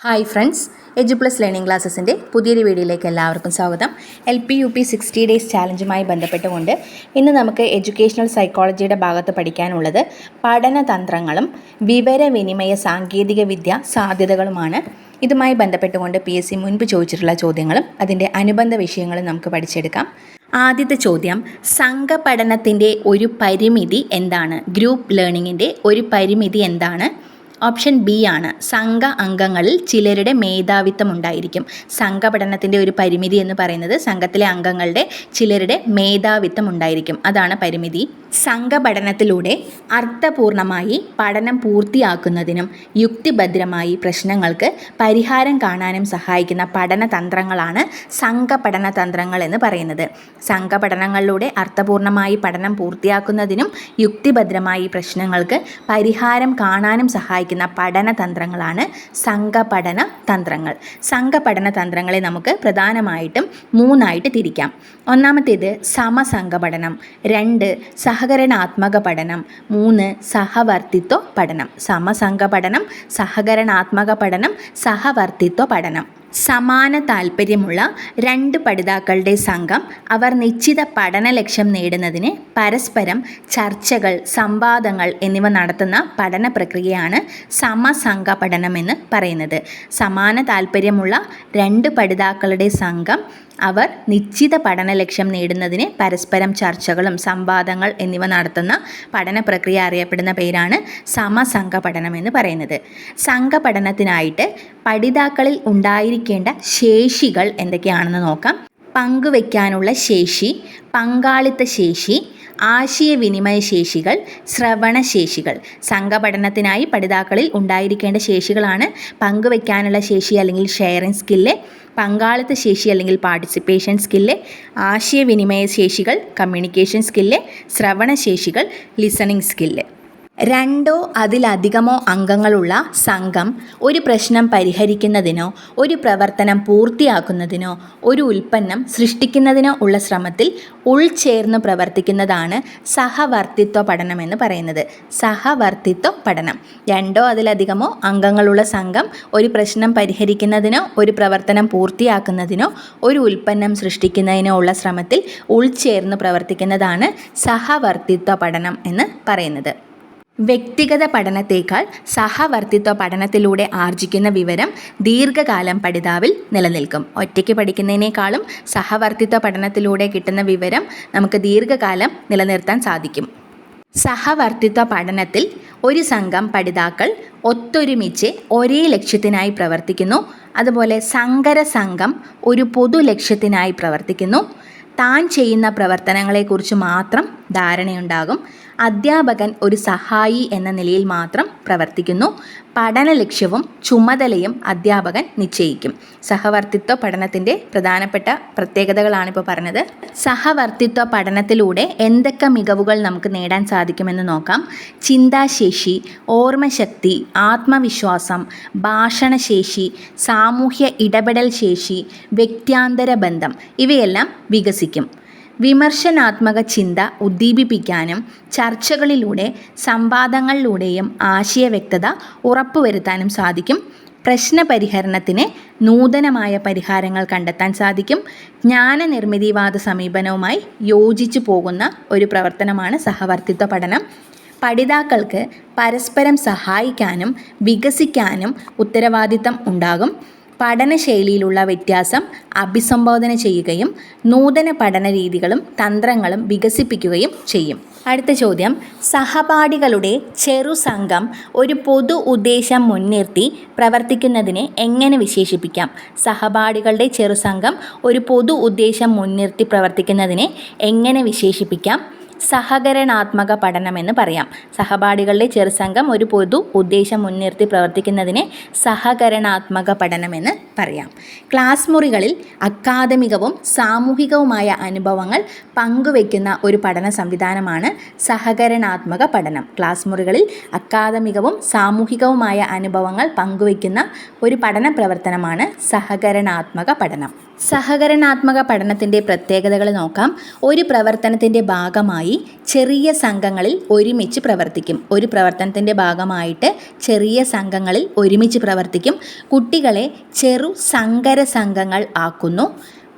Hi friends edu plus learning ക്ലാസ്സസിന്റെ പുതിയൊരു വീഡിയോയിലേക്ക് എല്ലാവർക്കും സ്വാഗതം. L P U P sixty days ചാലഞ്ചുമായി ബന്ധപ്പെട്ടുകൊണ്ട് ഇന്ന് നമുക്ക് എഡ്യൂക്കേഷണൽ സൈക്കോളജിയുടെ ഭാഗത്ത് പഠിക്കാനുള്ളത് പഠനതന്ത്രങ്ങളും വിവരവിനിമയ സാങ്കേതിക വിദ്യ സാധ്യതകളുമാണ്. ഇതുമായി ബന്ധപ്പെട്ടുകൊണ്ട് പി എസ് സി മുൻപ് ചോദിച്ചിട്ടുള്ള ചോദ്യങ്ങളും അതിന്റെ അനുബന്ധ വിഷയങ്ങളും നമുക്ക് പഠിച്ചെടുക്കാം. ആദ്യത്തെ ചോദ്യം സംഘപഠനത്തിന്റെ ഒരു പരിമിതി എന്താണ്? ഗ്രൂപ്പ് ലേണിങ്ങിന്റെ ഒരു പരിമിതി എന്താണ്? ഓപ്ഷൻ ബി ആണ്. സംഘ അംഗങ്ങളിൽ ചിലരുടെ മേധാവിത്വം ഉണ്ടായിരിക്കും സംഘപഠനത്തിന്റെ ഒരു പരിമിതി എന്ന് പറയുന്നത് സംഘത്തിലെ അംഗങ്ങളുടെ ചിലരുടെ മേധാവിത്വം ഉണ്ടായിരിക്കും അതാണ് പരിമിതി. സംഘപഠനത്തിലൂടെ അർത്ഥപൂർണമായി പഠനം പൂർത്തിയാക്കുന്നതിനും യുക്തിഭദ്രമായി പ്രശ്നങ്ങൾക്ക് പരിഹാരം കാണാനും സഹായിക്കുന്ന പഠന തന്ത്രങ്ങളാണ് സംഘപഠന തന്ത്രങ്ങൾ എന്ന് പറയുന്നത്. സംഘപഠനങ്ങളിലൂടെ അർത്ഥപൂർണമായി പഠനം പൂർത്തിയാക്കുന്നതിനും യുക്തിഭദ്രമായി പ്രശ്നങ്ങൾക്ക് പരിഹാരം കാണാനും സഹായിക്കുന്ന പഠനതന്ത്രങ്ങളാണ് സംഘപഠന തന്ത്രങ്ങൾ. സംഘപഠന തന്ത്രങ്ങളെ നമുക്ക് പ്രധാനമായിട്ടും മൂന്നായിട്ട് തിരിക്കാം. ഒന്നാമത്തേത് സമസംഘപഠനം രണ്ട് സഹകരണാത്മക പഠനം മൂന്ന് സഹവർത്തിത്വ പഠനം. സമസംഘ പഠനം സഹകരണാത്മക പഠനം സഹവർത്തിത്വ പഠനം. സമാന താൽപ്പര്യമുള്ള രണ്ട് പഠിതാക്കളുടെ സംഘം അവർ നിശ്ചിത പഠന ലക്ഷ്യം നേടുന്നതിന് പരസ്പരം ചർച്ചകൾ സംവാദങ്ങൾ എന്നിവ നടത്തുന്ന പഠന പ്രക്രിയയാണ് സമസംഘ പഠനമെന്ന് പറയുന്നത്. സമാന താൽപ്പര്യമുള്ള രണ്ട് പഠിതാക്കളുടെ സംഘം അവർ നിശ്ചിത പഠന ലക്ഷ്യം നേടുന്നതിന് പരസ്പരം ചർച്ചകളും സംവാദങ്ങൾ എന്നിവ നടത്തുന്ന പഠന പ്രക്രിയ അറിയപ്പെടുന്ന പേരാണ് സമസംഘ പഠനം എന്ന് പറയുന്നത്. സംഘപഠനത്തിനായിട്ട് പഠിതാക്കളിൽ ഉണ്ടായിരിക്കേണ്ട ശേഷികൾ എന്തൊക്കെയാണെന്ന് നോക്കാം. പങ്കുവയ്ക്കാനുള്ള ശേഷി പങ്കാളിത്ത ശേഷി ആശയവിനിമയ ശേഷികൾ ശ്രവണശേഷികൾ സംഘപഠനത്തിനായി പഠിതാക്കളിൽ ഉണ്ടായിരിക്കേണ്ട ശേഷികളാണ് പങ്കുവയ്ക്കാനുള്ള ശേഷി അല്ലെങ്കിൽ ഷെയറിംഗ് സ്കില്ല് പങ്കാളിത്ത ശേഷി അല്ലെങ്കിൽ പാർട്ടിസിപ്പേഷൻ സ്കില്ല് ആശയവിനിമയ ശേഷികൾ കമ്മ്യൂണിക്കേഷൻ സ്കില്ല് ശ്രവണശേഷികൾ ലിസണിംഗ് സ്കില്ല്. രണ്ടോ അതിലധികമോ അംഗങ്ങളുള്ള സംഘം ഒരു പ്രശ്നം പരിഹരിക്കുന്നതിനോ ഒരു പ്രവർത്തനം പൂർത്തിയാക്കുന്നതിനോ ഒരു ഉൽപ്പന്നം സൃഷ്ടിക്കുന്നതിനോ ഉള്ള ശ്രമത്തിൽ ഉൾച്ചേർന്ന് പ്രവർത്തിക്കുന്നതാണ് സഹവർത്തിത്വ പഠനം എന്ന് പറയുന്നത്. സഹവർത്തിത്വ പഠനം. രണ്ടോ അതിലധികമോ അംഗങ്ങളുള്ള സംഘം ഒരു പ്രശ്നം പരിഹരിക്കുന്നതിനോ ഒരു പ്രവർത്തനം പൂർത്തിയാക്കുന്നതിനോ ഒരു ഉൽപ്പന്നം സൃഷ്ടിക്കുന്നതിനോ ഉള്ള ശ്രമത്തിൽ ഉൾച്ചേർന്ന് പ്രവർത്തിക്കുന്നതാണ് സഹവർത്തിത്വ പഠനം എന്ന് പറയുന്നത്. വ്യക്തിഗത പഠനത്തേക്കാൾ സഹവർത്തിത്വ പഠനത്തിലൂടെ ആർജിക്കുന്ന വിവരം ദീർഘകാലം പഠിതാവിൽ നിലനിൽക്കും. ഒറ്റയ്ക്ക് പഠിക്കുന്നതിനേക്കാളും സഹവർത്തിത്വ പഠനത്തിലൂടെ കിട്ടുന്ന വിവരം നമുക്ക് ദീർഘകാലം നിലനിർത്താൻ സാധിക്കും. സഹവർത്തിത്വ പഠനത്തിൽ ഒരു സംഘം പഠിതാക്കൾ ഒത്തൊരുമിച്ച് ഒരേ ലക്ഷ്യത്തിനായി പ്രവർത്തിക്കുന്നു. അതുപോലെ സങ്കര സംഘം ഒരു പൊതു ലക്ഷ്യത്തിനായി പ്രവർത്തിക്കുന്നു. താൻ ചെയ്യുന്ന പ്രവർത്തനങ്ങളെക്കുറിച്ച് മാത്രം ധാരണയുണ്ടാകും. അധ്യാപകൻ ഒരു സഹായി എന്ന നിലയിൽ മാത്രം പ്രവർത്തിക്കുന്നു. പഠന ലക്ഷ്യവും ചുമതലയും അധ്യാപകൻ നിശ്ചയിക്കും. സഹവർത്തിത്വ പഠനത്തിന്റെ പ്രധാനപ്പെട്ട പ്രത്യേകതകളാണ് ഇപ്പോൾ പറഞ്ഞത്. സഹവർത്തിത്വ പഠനത്തിലൂടെ എന്തൊക്കെ മികവുകൾ നമുക്ക് നേടാൻ സാധിക്കുമെന്ന് നോക്കാം. ചിന്താശേഷി ഓർമ്മശക്തി ആത്മവിശ്വാസം ഭാഷണശേഷി സാമൂഹ്യ ഇടപെടൽ ശേഷി വ്യക്തിയാന്തര ബന്ധം ഇവയെല്ലാം വികസിക്കും. വിമർശനാത്മക ചിന്ത ഉദ്ദീപിപ്പിക്കാനും ചർച്ചകളിലൂടെ സംവാദങ്ങളിലൂടെയും ആശയവ്യക്തത ഉറപ്പുവരുത്താനും സാധിക്കും. പ്രശ്നപരിഹരണത്തിന് നൂതനമായ പരിഹാരങ്ങൾ കണ്ടെത്താൻ സാധിക്കും. ജ്ഞാനനിർമ്മിതിവാദ സമീപനവുമായി യോജിച്ചു പോകുന്ന ഒരു പ്രവർത്തനമാണ് സഹവർത്തിത്വ പഠനം. പഠിതാക്കൾക്ക് പരസ്പരം സഹായിക്കാനും വികസിക്കാനും ഉത്തരവാദിത്തം ഉണ്ടാകും. പഠനശൈലിയിലുള്ള വ്യത്യാസം അഭിസംബോധന ചെയ്യുകയും നൂതന പഠന രീതികളും തന്ത്രങ്ങളും വികസിപ്പിക്കുകയും ചെയ്യും. അടുത്ത ചോദ്യം. സഹപാഠികളുടെ ചെറു സംഘം ഒരു പൊതു ഉദ്ദേശം മുൻനിർത്തി പ്രവർത്തിക്കുന്നതിനെ എങ്ങനെ വിശേഷിപ്പിക്കാം? സഹപാഠികളുടെ ചെറു സംഘം ഒരു പൊതു ഉദ്ദേശം മുൻനിർത്തി പ്രവർത്തിക്കുന്നതിനെ എങ്ങനെ വിശേഷിപ്പിക്കാം? സഹകരണാത്മക പഠനമെന്ന് പറയാം. സഹപാഠികളുടെ ചെറുസംഘം ഒരു പൊതു ഉദ്ദേശം മുൻനിർത്തി പ്രവർത്തിക്കുന്നതിനെ സഹകരണാത്മക പഠനമെന്ന് പറയാം. ക്ലാസ് മുറികളിൽ അക്കാദമികവും സാമൂഹികവുമായ അനുഭവങ്ങൾ പങ്കുവയ്ക്കുന്ന ഒരു പഠന സംവിധാനമാണ് സഹകരണാത്മക പഠനം. ക്ലാസ് മുറികളിൽ അക്കാദമികവും സാമൂഹികവുമായ അനുഭവങ്ങൾ പങ്കുവയ്ക്കുന്ന ഒരു പഠന പ്രവർത്തനമാണ് സഹകരണാത്മക പഠനം. സഹകരണാത്മക പഠനത്തിന്റെ പ്രത്യേകതകൾ നോക്കാം. ഒരു പ്രവർത്തനത്തിന്റെ ഭാഗമായി ചെറിയ സംഘങ്ങളിൽ ഒരുമിച്ച് പ്രവർത്തിക്കും. ഒരു പ്രവർത്തനത്തിന്റെ ഭാഗമായിട്ട് ചെറിയ സംഘങ്ങളിൽ ഒരുമിച്ച് പ്രവർത്തിക്കും. കുട്ടികളെ ചെറു സങ്കര സംഘങ്ങൾ ആക്കുന്നു.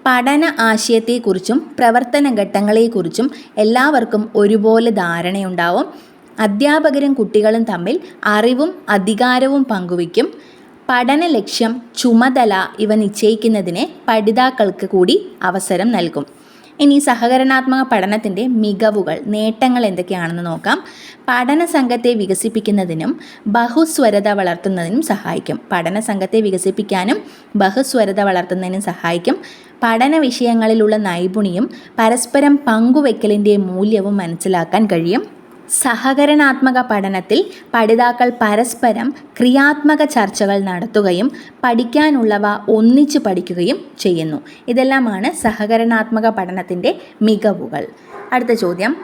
പഠന ആശയത്തെക്കുറിച്ചും പ്രവർത്തന ഘട്ടങ്ങളെക്കുറിച്ചും എല്ലാവർക്കും ഒരുപോലെ ധാരണയുണ്ടാവും. അധ്യാപകരും കുട്ടികളും തമ്മിൽ അറിവും അധികാരവും പങ്കുവയ്ക്കും. പഠന ലക്ഷ്യം ചുമതല ഇവ നിശ്ചയിക്കുന്നതിന് പഠിതാക്കൾക്ക് കൂടി അവസരം നൽകും. ഇനി സഹകരണാത്മക പഠനത്തിന്റെ മികവുകൾ നേട്ടങ്ങൾ എന്തൊക്കെയാണെന്ന് നോക്കാം. പഠന സംഘത്തെ വികസിപ്പിക്കുന്നതിനും ബഹുസ്വരത വളർത്തുന്നതിനും സഹായിക്കും. പഠന സംഘത്തെ വികസിപ്പിക്കാനും ബഹുസ്വരത വളർത്തുന്നതിനും സഹായിക്കും. പഠന വിഷയങ്ങളിലുള്ള നൈപുണിയും പരസ്പരം പങ്കുവെക്കലിന്റെ മൂല്യവും മനസ്സിലാക്കാൻ കഴിയും. സഹകരണാത്മക പഠനത്തിൽ പഠിതാക്കൾ പരസ്പരം ക്രിയാത്മക ചർച്ചകൾ നടത്തുകയും പഠിക്കാനുള്ളവ ഒന്നിച്ചു പഠിക്കുകയും ചെയ്യുന്നു. ഇതെല്ലാമാണ് സഹകരണാത്മക പഠനത്തിന്റെ മികവുകൾ. അടുത്ത ചോദ്യം.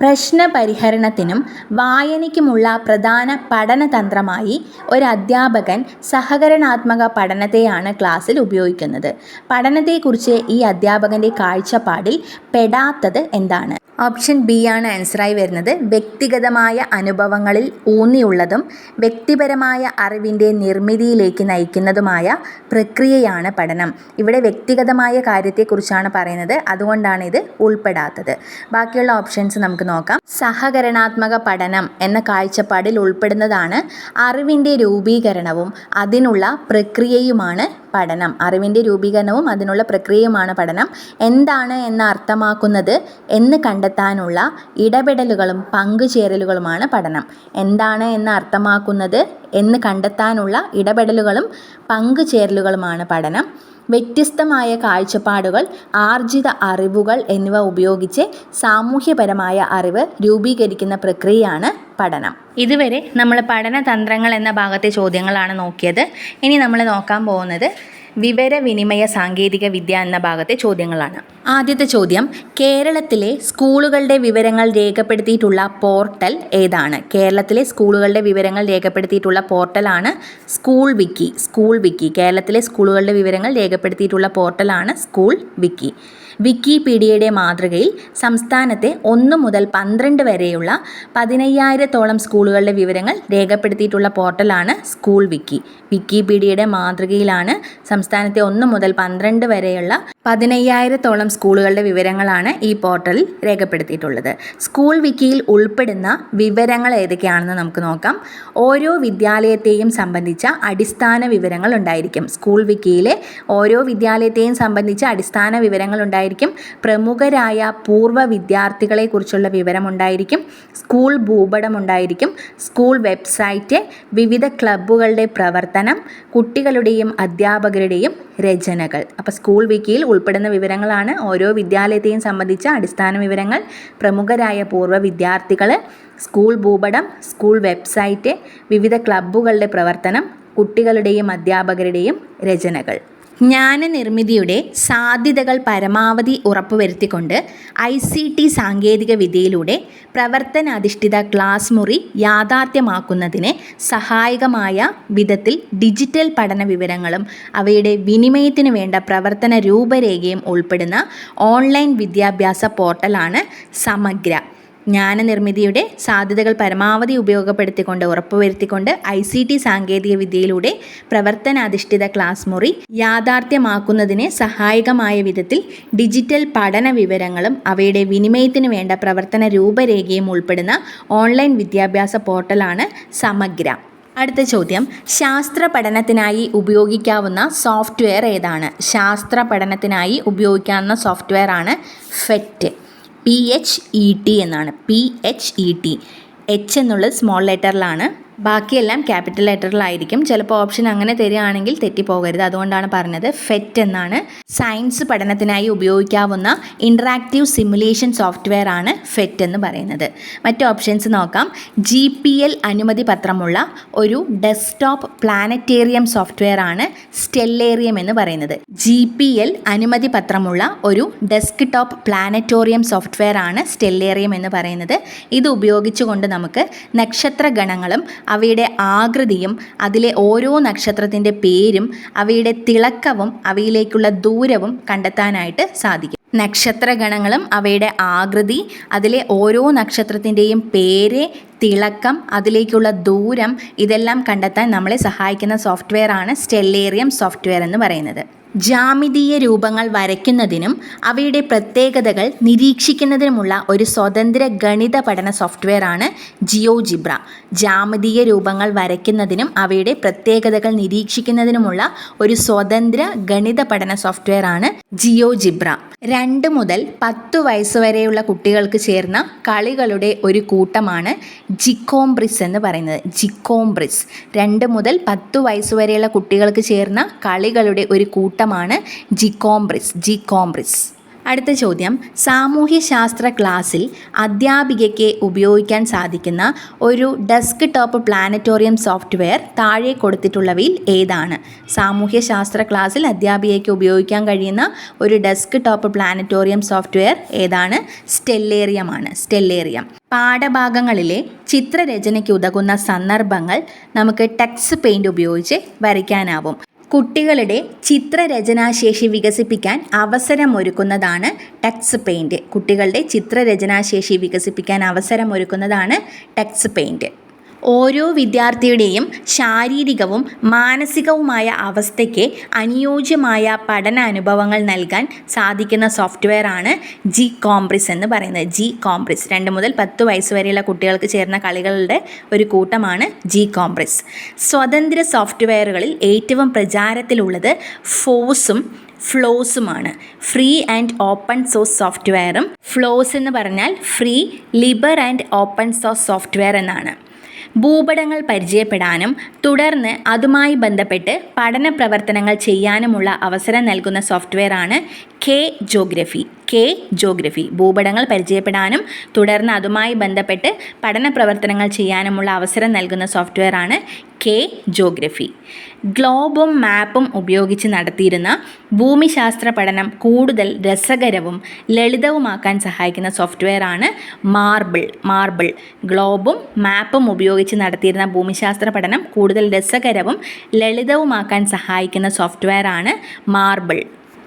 പ്രശ്ന പരിഹരണത്തിനും വായനയ്ക്കുമുള്ള പ്രധാന പഠനതന്ത്രമായി ഒരു അധ്യാപകൻ സഹകരണാത്മക പഠനത്തെയാണ് ക്ലാസ്സിൽ ഉപയോഗിക്കുന്നത്. പഠനത്തെക്കുറിച്ച് ഈ അധ്യാപകന്റെ കാഴ്ചപ്പാടിൽ പെടാത്തത് എന്താണ്? ഓപ്ഷൻ ബി ആണ് ആൻസറായി വരുന്നത്. വ്യക്തിഗതമായ അനുഭവങ്ങളിൽ ഊന്നിയുള്ളതും വ്യക്തിപരമായ അറിവിന്റെ നിർമ്മിതിയിലേക്ക് നയിക്കുന്നതുമായ പ്രക്രിയയാണ് പഠനം. ഇവിടെ വ്യക്തിഗതമായ കാര്യത്തെക്കുറിച്ചാണ് പറയുന്നത്. അതുകൊണ്ടാണ് ഇത് ഉൾപ്പെടാത്തത്. ബാക്കിയുള്ള ഓപ്ഷൻസ് നമുക്ക് നോക്കാം. സഹകരണാത്മക പഠനം എന്ന കാഴ്ചപ്പാടിൽ ഉൾപ്പെടുന്നതാണ് അറിവിന്റെ രൂപീകരണവും അതിനുള്ള പ്രക്രിയയുമാണ് പഠനം അറിവിന്റെ രൂപീകരണവും അതിനുള്ള പ്രക്രിയയുമാണ് പഠനം. എന്താണ് എന്ന് അർത്ഥമാക്കുന്നത് എന്ന് കണ്ടെത്താനുള്ള ഇടപെടലുകളും പങ്കുചേരലുകളുമാണ് പഠനം. എന്താണ് എന്ന് അർത്ഥമാക്കുന്നത് എന്ന് കണ്ടെത്താനുള്ള ഇടപെടലുകളും പങ്കുചേരലുകളുമാണ് പഠനം. വ്യത്യസ്തമായ കാഴ്ചപ്പാടുകൾ ആർജിത അറിവുകൾ എന്നിവ ഉപയോഗിച്ച് സാമൂഹ്യപരമായ അറിവ് രൂപീകരിക്കുന്ന പ്രക്രിയയാണ് പഠനം. ഇതുവരെ നമ്മൾ പഠനതന്ത്രങ്ങൾ എന്ന ഭാഗത്തെ ചോദ്യങ്ങളാണ് നോക്കിയത്. ഇനി നമ്മൾ നോക്കാൻ പോകുന്നത് വിവരവിനിമയ സാങ്കേതിക വിദ്യ എന്ന ഭാഗത്തെ ചോദ്യങ്ങളാണ്. ആദ്യത്തെ ചോദ്യം കേരളത്തിലെ സ്കൂളുകളുടെ വിവരങ്ങൾ രേഖപ്പെടുത്തിയിട്ടുള്ള പോർട്ടൽ ഏതാണ്? കേരളത്തിലെ സ്കൂളുകളുടെ വിവരങ്ങൾ രേഖപ്പെടുത്തിയിട്ടുള്ള പോർട്ടലാണ് സ്കൂൾ വിക്കി സ്കൂൾ വിക്കി. കേരളത്തിലെ സ്കൂളുകളുടെ വിവരങ്ങൾ രേഖപ്പെടുത്തിയിട്ടുള്ള പോർട്ടലാണ് സ്കൂൾ വിക്കി. വിക്കിപീഡിയയുടെ മാതൃകയിൽ സംസ്ഥാനത്തെ ഒന്ന് മുതൽ പന്ത്രണ്ട് വരെയുള്ള പതിനയ്യായിരത്തോളം സ്കൂളുകളുടെ വിവരങ്ങൾ രേഖപ്പെടുത്തിയിട്ടുള്ള പോർട്ടലാണ് സ്കൂൾ വിക്കി. വിക്കിപീഡിയയുടെ മാതൃകയിലാണ് സംസ്ഥാനത്തെ ഒന്ന് മുതൽ പന്ത്രണ്ട് വരെയുള്ള പതിനയ്യായിരത്തോളം സ്കൂളുകളുടെ വിവരങ്ങളാണ് ഈ പോർട്ടലിൽ രേഖപ്പെടുത്തിയിട്ടുള്ളത്. സ്കൂൾ വിക്കിയിൽ ഉൾപ്പെടുന്ന വിവരങ്ങൾ ഏതൊക്കെയാണെന്ന് നമുക്ക് നോക്കാം. ഓരോ വിദ്യാലയത്തെയും സംബന്ധിച്ച അടിസ്ഥാന വിവരങ്ങൾ ഉണ്ടായിരിക്കും. സ്കൂൾ വിക്കിയിലെ ഓരോ വിദ്യാലയത്തെയും സംബന്ധിച്ച അടിസ്ഥാന വിവരങ്ങൾ ഉണ്ടായിരിക്കും. പ്രമുഖരായ പൂർവ വിദ്യാർത്ഥികളെക്കുറിച്ചുള്ള വിവരമുണ്ടായിരിക്കും സ്കൂൾ ഭൂപടം ഉണ്ടായിരിക്കും. സ്കൂൾ വെബ്സൈറ്റ് വിവിധ ക്ലബ്ബുകളുടെ പ്രവർത്തനം കുട്ടികളുടെയും അധ്യാപകരുടെയും രചനകൾ. അപ്പോൾ സ്കൂൾ വിക്കിയിൽ ഉൾപ്പെടുന്ന വിവരങ്ങളാണ്. ഓരോ വിദ്യാലയത്തെയും സംബന്ധിച്ച അടിസ്ഥാന വിവരങ്ങൾ. പ്രമുഖരായ പൂർവ വിദ്യാർത്ഥികൾ സ്കൂൾ ഭൂപടം സ്കൂൾ വെബ്സൈറ്റ് വിവിധ ക്ലബ്ബുകളുടെ പ്രവർത്തനം കുട്ടികളുടെയും അധ്യാപകരുടെയും രചനകൾ. ജ്ഞാനനിർമ്മിതിയുടെ സാധ്യതകൾ പരമാവധി ഉറപ്പുവരുത്തിക്കൊണ്ട് ഐ സി ടി സാങ്കേതിക വിദ്യയിലൂടെ പ്രവർത്തനാധിഷ്ഠിത ക്ലാസ് മുറി യാഥാർത്ഥ്യമാക്കുന്നതിന് സഹായകമായ വിധത്തിൽ ഡിജിറ്റൽ പഠന വിവരങ്ങളും അവയുടെ വിനിമയത്തിന് വേണ്ട പ്രവർത്തന രൂപരേഖയും ഉൾപ്പെടുന്ന ഓൺലൈൻ വിദ്യാഭ്യാസ പോർട്ടലാണ് സമഗ്ര ജ്ഞാനനിർമ്മിതിയുടെ സാധ്യതകൾ പരമാവധി ഉപയോഗപ്പെടുത്തിക്കൊണ്ട് ഉറപ്പുവരുത്തിക്കൊണ്ട് ഐ സി ടി സാങ്കേതിക വിദ്യയിലൂടെ പ്രവർത്തനാധിഷ്ഠിത ക്ലാസ് മുറി യാഥാർത്ഥ്യമാക്കുന്നതിന് സഹായകമായ വിധത്തിൽ ഡിജിറ്റൽ പഠന വിവരങ്ങളും അവയുടെ വിനിമയത്തിന് വേണ്ട പ്രവർത്തന രൂപരേഖയും ഉൾപ്പെടുന്ന ഓൺലൈൻ വിദ്യാഭ്യാസ പോർട്ടലാണ് സമഗ്ര. അടുത്ത ചോദ്യം. ശാസ്ത്ര പഠനത്തിനായി ഉപയോഗിക്കാവുന്ന സോഫ്റ്റ്വെയർ ഏതാണ്? ശാസ്ത്ര പഠനത്തിനായി ഉപയോഗിക്കാവുന്ന സോഫ്റ്റ്വെയർ ആണ് PhET. P H E T എന്നാണ്. P H E T H എന്നുള്ളത് സ്മോൾ ലെറ്ററിലാണ് ബാക്കിയെല്ലാം ക്യാപിറ്റൽ ലെറ്ററിലായിരിക്കും. ചിലപ്പോൾ ഓപ്ഷൻ അങ്ങനെ തരികയാണെങ്കിൽ തെറ്റിപ്പോകരുത്. അതുകൊണ്ടാണ് പറഞ്ഞത് ഫെറ്റ് എന്നാണ്. സയൻസ് പഠനത്തിനായി ഉപയോഗിക്കാവുന്ന ഇൻട്രാക്റ്റീവ് സിമുലേഷൻ സോഫ്റ്റ്വെയർ ആണ് ഫെറ്റ് എന്ന് പറയുന്നത്. മറ്റ് ഓപ്ഷൻസ് നോക്കാം. ജി പി എൽ അനുമതി പത്രമുള്ള ഒരു ഡെസ്ക്ടോപ്പ് പ്ലാനറ്റേറിയം സോഫ്റ്റ്വെയർ ആണ് സ്റ്റെല്ലേറിയം എന്ന് പറയുന്നത്. ജി പി എൽ അനുമതി പത്രമുള്ള ഒരു ഡെസ്ക് ടോപ്പ് പ്ലാനറ്റോറിയം സോഫ്റ്റ്വെയർ ആണ് സ്റ്റെല്ലേറിയം എന്ന് പറയുന്നത്. ഇത് ഉപയോഗിച്ചുകൊണ്ട് നമുക്ക് നക്ഷത്ര ഗണങ്ങളും അവയുടെ ആകൃതിയും അതിലെ ഓരോ നക്ഷത്രത്തിന്റെ പേരും അവയുടെ തിളക്കവും അവയിലേക്കുള്ള ദൂരവും കണ്ടെത്താനായിട്ട് സാധിക്കും. നക്ഷത്രഗണങ്ങളും അവയുടെ ആകൃതി അതിലെ ഓരോ നക്ഷത്രത്തിന്റെയും പേര് തിളക്കം അതിലേക്കുള്ള ദൂരം ഇതെല്ലാം കണ്ടെത്താൻ നമ്മളെ സഹായിക്കുന്ന സോഫ്റ്റ്വെയർ ആണ് സ്റ്റെല്ലേറിയം സോഫ്റ്റ്വെയർ എന്ന് പറയുന്നത്. ജാമിതീയ രൂപങ്ങൾ വരയ്ക്കുന്നതിനും അവയുടെ പ്രത്യേകതകൾ നിരീക്ഷിക്കുന്നതിനുമുള്ള ഒരു സ്വതന്ത്ര ഗണിത പഠന സോഫ്റ്റ്വെയർ ആണ് ജിയോജിബ്ര. ജാമിതീയ രൂപങ്ങൾ വരയ്ക്കുന്നതിനും അവയുടെ പ്രത്യേകതകൾ നിരീക്ഷിക്കുന്നതിനുമുള്ള ഒരു സ്വതന്ത്ര ഗണിത പഠന സോഫ്റ്റ്വെയർ ആണ് ജിയോജിബ്ര. രണ്ട് മുതൽ പത്തു വയസ്സുവരെയുള്ള കുട്ടികൾക്ക് ചേർന്ന കളികളുടെ ഒരു കൂട്ടമാണ് ജിക്കോംബ്രിസ് എന്ന് പറയുന്നത്. ജിക്കോംബ്രിസ്. രണ്ട് മുതൽ പത്തു വയസ്സുവരെയുള്ള കുട്ടികൾക്ക് ചേർന്ന കളികളുടെ ഒരു കൂട്ടമാണ് ജിക്കോംബ്രിസ് ജിക്കോംബ്രിസ് അടുത്ത ചോദ്യം സാമൂഹ്യശാസ്ത്ര ക്ലാസ്സിൽ അധ്യാപികയ്ക്ക് ഉപയോഗിക്കാൻ സാധിക്കുന്ന ഒരു ഡെസ്ക് ടോപ്പ് പ്ലാനറ്റോറിയം സോഫ്റ്റ്വെയർ താഴെ കൊടുത്തിട്ടുള്ളവയിൽ ഏതാണ്? സാമൂഹ്യശാസ്ത്ര ക്ലാസ്സിൽ അധ്യാപികയ്ക്ക് ഉപയോഗിക്കാൻ കഴിയുന്ന ഒരു ഡെസ്ക് ടോപ്പ് പ്ലാനറ്റോറിയം സോഫ്റ്റ്വെയർ ഏതാണ്? സ്റ്റെല്ലേറിയമാണ് സ്റ്റെല്ലേറിയം. പാഠഭാഗങ്ങളിലെ ചിത്രരചനയ്ക്ക് ഉതകുന്ന സന്ദർഭങ്ങൾ നമുക്ക് ടെക്സ് പെയിന്റ് ഉപയോഗിച്ച് വരയ്ക്കാനാവും. കുട്ടികളുടെ ചിത്രരചനാശേഷി വികസിപ്പിക്കാൻ അവസരമൊരുക്കുന്നതാണ് ടെക്സ് പെയിന്റ്. കുട്ടികളുടെ ചിത്രരചനാശേഷി വികസിപ്പിക്കാൻ അവസരമൊരുക്കുന്നതാണ് ടെക്സ് പെയിന്റ്. ഓരോ വിദ്യാർത്ഥിയുടെയും ശാരീരികവും മാനസികവുമായ അവസ്ഥയ്ക്ക് അനുയോജ്യമായ പഠനാനുഭവങ്ങൾ നൽകാൻ സാധിക്കുന്ന സോഫ്റ്റ്വെയർ ആണ് ജി കോംബ്രിസ് എന്ന് പറയുന്നത്. G Compris. രണ്ട് മുതൽ പത്ത് വയസ്സ് വരെയുള്ള കുട്ടികൾക്ക് ചേർന്ന കളികളുടെ ഒരു കൂട്ടമാണ് ജി കോംബ്രിസ്. സ്വതന്ത്ര സോഫ്റ്റ്വെയറുകളിൽ ഏറ്റവും പ്രചാരത്തിലുള്ളത് ഫോസും ഫ്ലോസുമാണ്. ഫ്രീ ആൻഡ് ഓപ്പൺ സോഴ്സ് സോഫ്റ്റ്വെയറും. ഫ്ലോസ് എന്ന് പറഞ്ഞാൽ free libre and open source software എന്നാണ്. ഭൂപടങ്ങൾ പരിചയപ്പെടാനും തുടർന്ന് അതുമായി ബന്ധപ്പെട്ട് പഠന പ്രവർത്തനങ്ങൾ ചെയ്യാനുമുള്ള അവസരം നൽകുന്ന സോഫ്റ്റ്വെയറാണ് കെ ജോഗ്രഫി. K geography. ഭൂപടങ്ങൾ പരിചയപ്പെടാനും തുടർന്ന് അതുമായി ബന്ധപ്പെട്ട് പഠന പ്രവർത്തനങ്ങൾ ചെയ്യാനുമുള്ള അവസരം നൽകുന്ന സോഫ്റ്റ്വെയർ ആണ് കെ ജോഗ്രഫി. ഗ്ലോബും മാപ്പും ഉപയോഗിച്ച് നടത്തിയിരുന്ന ഭൂമിശാസ്ത്ര പഠനം കൂടുതൽ രസകരവും ലളിതവുമാക്കാൻ സഹായിക്കുന്ന സോഫ്റ്റ്വെയർ ആണ് മാർബിൾ. മാർബിൾ. ഗ്ലോബും മാപ്പും ഉപയോഗിച്ച് നടത്തിയിരുന്ന ഭൂമിശാസ്ത്ര പഠനം കൂടുതൽ രസകരവും ലളിതവുമാക്കാൻ സഹായിക്കുന്ന സോഫ്റ്റ്വെയർ ആണ് മാർബിൾ.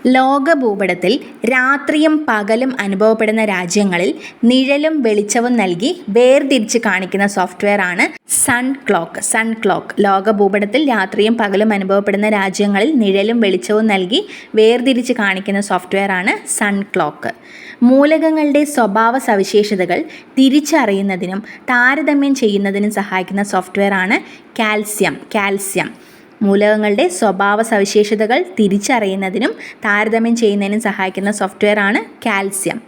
ലോക ഭൂപടത്തിൽ രാത്രിയും പകലും അനുഭവപ്പെടുന്ന രാജ്യങ്ങളിൽ നിഴലും വെളിച്ചവും നൽകി വേർതിരിച്ച് കാണിക്കുന്ന സോഫ്റ്റ്വെയർ ആണ് സൺ ക്ലോക്ക്. Sun clock. ലോക ഭൂപടത്തിൽ രാത്രിയും പകലും അനുഭവപ്പെടുന്ന രാജ്യങ്ങളിൽ നിഴലും വെളിച്ചവും നൽകി വേർതിരിച്ച് കാണിക്കുന്ന സോഫ്റ്റ്വെയർ ആണ് സൺ ക്ലോക്ക്. മൂലകങ്ങളുടെ സ്വഭാവ സവിശേഷതകൾ തിരിച്ചറിയുന്നതിനും താരതമ്യം ചെയ്യുന്നതിനും സഹായിക്കുന്ന സോഫ്റ്റ്വെയർ ആണ് കാൽസ്യം. കാൽസ്യം. മൂലകങ്ങളുടെ സ്വഭാവ സവിശേഷതകൾ തിരിച്ചറിയുന്നതിനും താരതമ്യം ചെയ്യുന്നതിനും സഹായിക്കുന്ന സോഫ്റ്റ്വെയർ ആണ് കാൽസ്യം.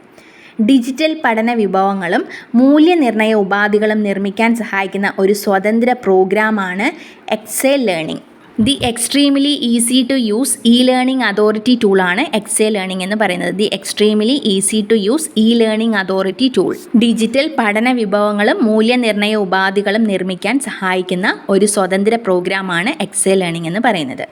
ഡിജിറ്റൽ പഠന വിഭവങ്ങളും മൂല്യനിർണയ ഉപാധികളും നിർമ്മിക്കാൻ സഹായിക്കുന്ന ഒരു സ്വതന്ത്ര പ്രോഗ്രാമാണ് eXe learning. The extremely easy to use e learning authority ടൂളാണ് എക്സേ ലേണിംഗ് എന്ന് പറയുന്നത്. The extremely easy to use e learning authority tool digital പഠന വിഭവങ്ങളും മൂല്യനിർണയ ഉപാധികളും നിർമ്മിക്കാൻ സഹായിക്കുന്ന ഒരു സ്വതന്ത്ര പ്രോഗ്രാമാണ് എക്സേ ലേണിംഗ് എന്ന് പറയുന്നത്.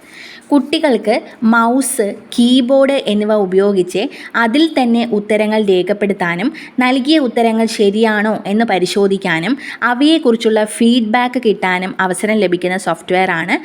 കുട്ടികൾക്ക് മൗസ് കീബോർഡ് എന്നിവ ഉപയോഗിച്ച് അതിൽ തന്നെ ഉത്തരങ്ങൾ രേഖപ്പെടുത്താനും നൽകിയ ഉത്തരങ്ങൾ ശരിയാണോ എന്ന് പരിശോധിക്കാനും അവയെക്കുറിച്ചുള്ള ഫീഡ്ബാക്ക് കിട്ടാനും അവസരം ലഭിക്കുന്ന സോഫ്റ്റ്വെയർ ആണ്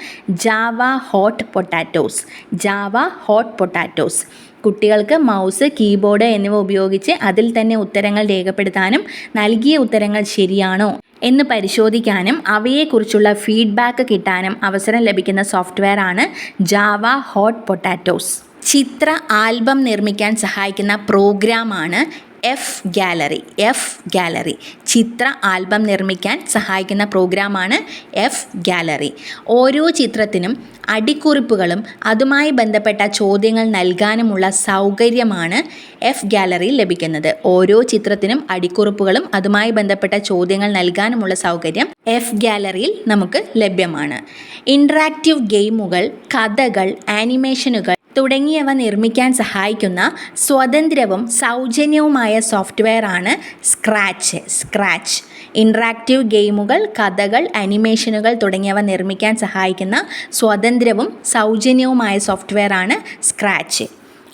Java hot potatoes Java hot potatoes കുട്ടികൾക്ക് മൗസ് കീബോർഡ് എന്നിവ ഉപയോഗിച്ച് അതിൽ തന്നെ ഉത്തരങ്ങൾ രേഖപ്പെടുത്താനും നൽകിയ ഉത്തരങ്ങൾ ശരിയാണോ എന്ന് പരിശോധിക്കാനും അവയെക്കുറിച്ചുള്ള ഫീഡ്ബാക്ക് കിട്ടാനും അവസരം ലഭിക്കുന്ന സോഫ്റ്റ്വെയർ ആണ് ജാവ ഹോട്ട് പൊട്ടാറ്റോസ് ചിത്ര ആൽബം നിർമ്മിക്കാൻ സഹായിക്കുന്ന പ്രോഗ്രാമാണ് എഫ് ഗാലറി എഫ് ഗാലറി ചിത്ര ആൽബം നിർമ്മിക്കാൻ സഹായിക്കുന്ന പ്രോഗ്രാമാണ് എഫ് ഗാലറി ഓരോ ചിത്രത്തിനും അടിക്കുറിപ്പുകളും അതുമായി ബന്ധപ്പെട്ട ചോദ്യങ്ങൾ നൽകാനുമുള്ള സൗകര്യമാണ് എഫ് ഗാലറിയിൽ ലഭിക്കുന്നത്. ഓരോ ചിത്രത്തിനും അടിക്കുറിപ്പുകളും അതുമായി ബന്ധപ്പെട്ട ചോദ്യങ്ങൾ നൽകാനുമുള്ള സൗകര്യം എഫ് ഗാലറിയിൽ നമുക്ക് ലഭ്യമാണ്. ഇൻട്രാക്റ്റീവ് ഗെയിമുകൾ കഥകൾ ആനിമേഷനുകൾ തുടങ്ങിയവ നിർമ്മിക്കാൻ സഹായിക്കുന്ന സ്വതന്ത്രവും സൗജന്യവുമായ സോഫ്റ്റ്വെയർ ആണ് സ്ക്രാച്ച് സ്ക്രാച്ച് ഇൻട്രാക്റ്റീവ് ഗെയിമുകൾ കഥകൾ അനിമേഷനുകൾ തുടങ്ങിയവ നിർമ്മിക്കാൻ സഹായിക്കുന്ന സ്വതന്ത്രവും സൗജന്യവുമായ സോഫ്റ്റ്വെയർ ആണ് സ്ക്രാച്ച്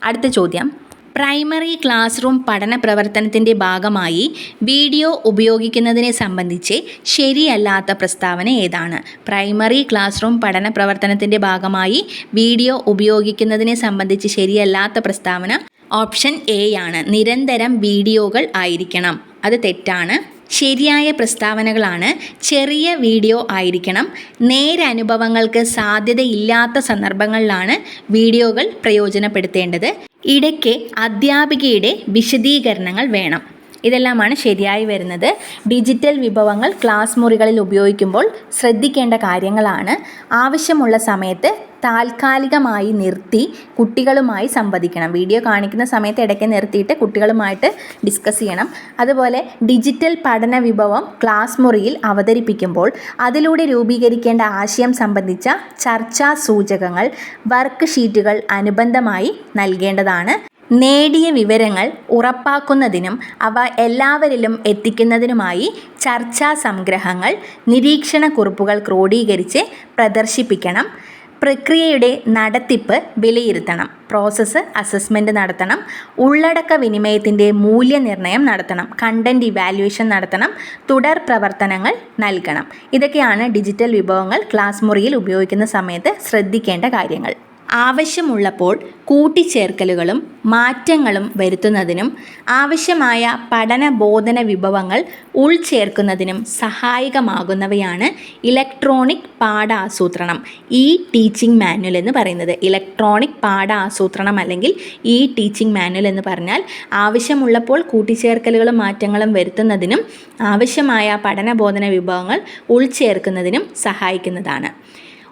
അടുത്ത ചോദ്യം. പ്രൈമറി ക്ലാസ് റൂം പഠന പ്രവർത്തനത്തിന്റെ ഭാഗമായി വീഡിയോ ഉപയോഗിക്കുന്നതിനെ സംബന്ധിച്ച് ശരിയല്ലാത്ത പ്രസ്താവന ഏതാണ്? പ്രൈമറി ക്ലാസ് റൂം പഠന പ്രവർത്തനത്തിന്റെ ഭാഗമായി വീഡിയോ ഉപയോഗിക്കുന്നതിനെ സംബന്ധിച്ച് ശരിയല്ലാത്ത പ്രസ്താവന ഓപ്ഷൻ എ ആണ് നിരന്തരം വീഡിയോകൾ ആയിരിക്കണം. അത് തെറ്റാണ്. ശരിയായ പ്രസ്താവനകളാണ് ചെറിയ വീഡിയോ ആയിരിക്കണം. നേരനുഭവങ്ങൾക്ക് സാധ്യതയില്ലാത്ത സന്ദർഭങ്ങളിലാണ് വീഡിയോകൾ പ്രയോജനപ്പെടുത്തേണ്ടത്. ഇടയ്ക്ക് അധ്യാപികയുടെ വിശദീകരണങ്ങൾ വേണം. ഇതെല്ലാമാണ് ശരിയായി വരുന്നത്. ഡിജിറ്റൽ വിഭവങ്ങൾ ക്ലാസ് മുറികളിൽ ഉപയോഗിക്കുമ്പോൾ ശ്രദ്ധിക്കേണ്ട കാര്യങ്ങളാണ്. ആവശ്യമുള്ള സമയത്ത് താൽക്കാലികമായി നിർത്തി കുട്ടികളുമായി സംവദിക്കണം. വീഡിയോ കാണിക്കുന്ന സമയത്ത് ഇടയ്ക്ക് നിർത്തിയിട്ട് കുട്ടികളുമായിട്ട് ഡിസ്കസ് ചെയ്യണം. അതുപോലെ ഡിജിറ്റൽ പഠന വിഭവം ക്ലാസ് മുറിയിൽ അവതരിപ്പിക്കുമ്പോൾ അതിലൂടെ രൂപീകരിക്കേണ്ട ആശയം സംബന്ധിച്ച ചർച്ചാ സൂചകങ്ങൾ വർക്ക് ഷീറ്റുകൾ അനുബന്ധമായി നൽകേണ്ടതാണ്. നേടിയ വിവരങ്ങൾ ഉറപ്പാക്കുന്നതിനും അവ എല്ലാവരിലും എത്തിക്കുന്നതിനുമായി ചർച്ചാ സംഗ്രഹങ്ങൾ നിരീക്ഷണ കുറിപ്പുകൾ ക്രോഡീകരിച്ച് പ്രദർശിപ്പിക്കണം. പ്രക്രിയയുടെ നടത്തിപ്പ് വിലയിരുത്തണം. പ്രോസസ്സ് അസസ്മെന്റ് നടത്തണം. ഉള്ളടക്ക വിനിമയത്തിന്റെ മൂല്യനിർണയം നടത്തണം. കണ്ടന്റ് ഇവാലുവേഷൻ നടത്തണം. തുടർ പ്രവർത്തനങ്ങൾ നൽകണം. ഇതൊക്കെയാണ് ഡിജിറ്റൽ വിഭവങ്ങൾ ക്ലാസ് മുറിയിൽ ഉപയോഗിക്കുന്ന സമയത്ത് ശ്രദ്ധിക്കേണ്ട കാര്യങ്ങൾ. ആവശ്യമുള്ളപ്പോൾ കൂട്ടിച്ചേർക്കലുകളും മാറ്റങ്ങളും വരുത്തുന്നതിനും ആവശ്യമായ പഠന ബോധന വിഭവങ്ങൾ ഉൾച്ചേർക്കുന്നതിനും സഹായകമാകുന്നവയാണ് ഇലക്ട്രോണിക് പാഠാസൂത്രണം ഇ ടീച്ചിങ് മാനുവൽ എന്ന് പറയുന്നത്. ഇലക്ട്രോണിക് പാഠാസൂത്രണം അല്ലെങ്കിൽ ഇ ടീച്ചിങ് മാനുവൽ എന്ന് പറഞ്ഞാൽ ആവശ്യമുള്ളപ്പോൾ കൂട്ടിച്ചേർക്കലുകളും മാറ്റങ്ങളും വരുത്തുന്നതിനും ആവശ്യമായ പഠന ബോധന വിഭവങ്ങൾ ഉൾച്ചേർക്കുന്നതിനും സഹായിക്കുന്നതാണ്.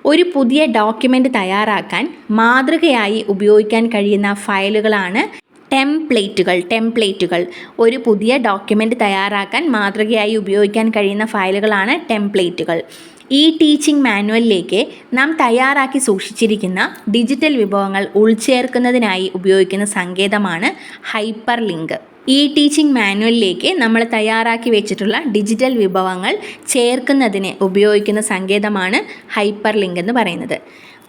ഒരു പുതിയ ഡോക്യുമെന്റ് തയ്യാറാക്കാൻ മാതൃകയായി ഉപയോഗിക്കാൻ കഴിയുന്ന ഫയലുകളാണ് ടെംപ്ലേറ്റുകൾ ടെംപ്ലേറ്റുകൾ. ഒരു പുതിയ ഡോക്യുമെന്റ് തയ്യാറാക്കാൻ മാതൃകയായി ഉപയോഗിക്കാൻ കഴിയുന്ന ഫയലുകളാണ് ടെംപ്ലേറ്റുകൾ. ഈ ടീച്ചിങ് മാനുവലിലേക്ക് നാം തയ്യാറാക്കി സൂക്ഷിച്ചിരിക്കുന്ന ഡിജിറ്റൽ വിഭവങ്ങൾ ഉൾച്ചേർക്കുന്നതിനായി ഉപയോഗിക്കുന്ന സങ്കേതമാണ് ഹൈപ്പർ ലിങ്ക് ഈ ടീച്ചിങ് മാനുവലിലേക്ക് നമ്മൾ തയ്യാറാക്കി വെച്ചിട്ടുള്ള ഡിജിറ്റൽ വിഭവങ്ങൾ ചേർക്കുന്നതിന് ഉപയോഗിക്കുന്ന സങ്കേതമാണ് ഹൈപ്പർ ലിങ്ക് എന്ന് പറയുന്നത്.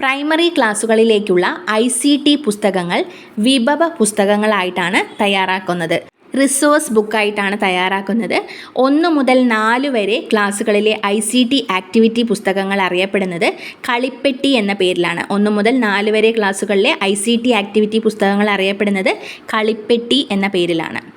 പ്രൈമറി ക്ലാസ്സുകളിലേക്കുള്ള ഐ സി ടി പുസ്തകങ്ങൾ വിഭവ പുസ്തകങ്ങളായിട്ടാണ് തയ്യാറാക്കുന്നത്. റിസോഴ്സ് ബുക്കായിട്ടാണ് തയ്യാറാക്കുന്നത്. ഒന്ന് മുതൽ നാല് വരെ ക്ലാസ്സുകളിലെ ഐ സി ടി ആക്ടിവിറ്റി പുസ്തകങ്ങൾ അറിയപ്പെടുന്നത് കളിപ്പെട്ടി എന്ന പേരിലാണ്. ഒന്ന് മുതൽ നാല് വരെ ക്ലാസ്സുകളിലെ ഐ സി ടി ആക്ടിവിറ്റി പുസ്തകങ്ങൾ അറിയപ്പെടുന്നത് കളിപ്പെട്ടി എന്ന പേരിലാണ്.